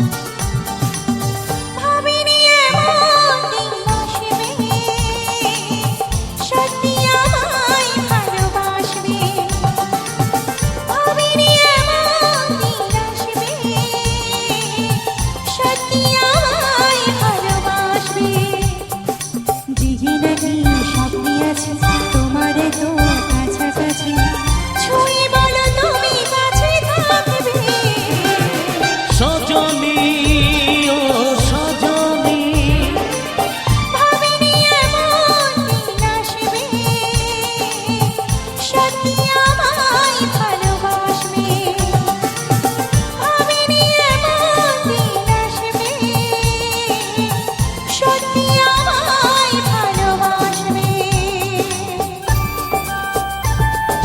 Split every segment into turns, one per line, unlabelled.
Thank you.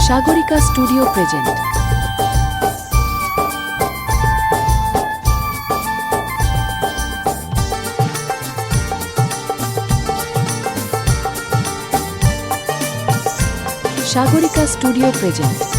Sagarika studio present. Sagarika studio present